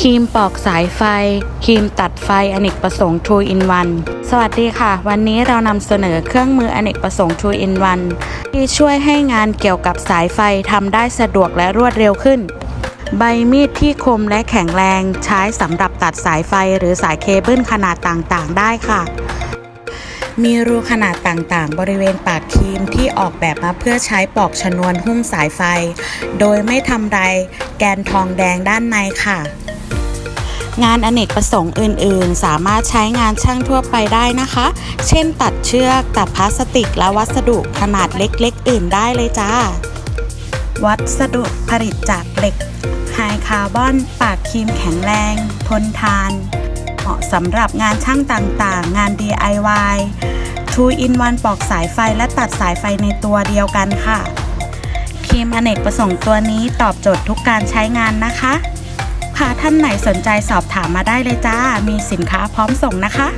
ครีมปอกสายไฟ ครีมตัดไฟอเนกประสงค์ True in One สวัสดีค่ะ วันนี้เรานำเสนอเครื่องมืออเนกประสงค์ True in One ที่ช่วยให้งานเกี่ยวกับสายไฟทำได้สะดวกและรวดเร็วขึ้น ใบมีดที่คมและแข็งแรงใช้สำหรับตัดสายไฟหรือสายเคเบิลขนาดต่างๆ ได้ค่ะ มีรูขนาดต่างๆ บริเวณปากครีมที่ออกแบบมาเพื่อใช้ปอกชนวนหุ้มสายไฟ โดยไม่ทำลายแกนทองแดงด้านในค่ะ งานอเนกประสงค์อื่น ๆ สามารถใช้งานช่างทั่วไปได้นะคะ เช่นตัดเชือกตัดพลาสติกและวัสดุขนาดเล็กๆ อื่นได้เลยจ้า วัสดุผลิตจากเหล็กไฮคาร์บอน ปากครีมแข็งแรง ทนทาน เหมาะสำหรับงานช่างต่างๆ งาน DIY 2 in 1ปอกสายไฟและตัดสายไฟในตัวเดียวกันค่ะครีมอเนกประสงค์ตัวนี้ตอบโจทย์ทุกการใช้งานนะคะ ค้าท่านไหนสนใจสอบถามมาได้เลยจ้า มีสินค้าพร้อมส่งนะคะ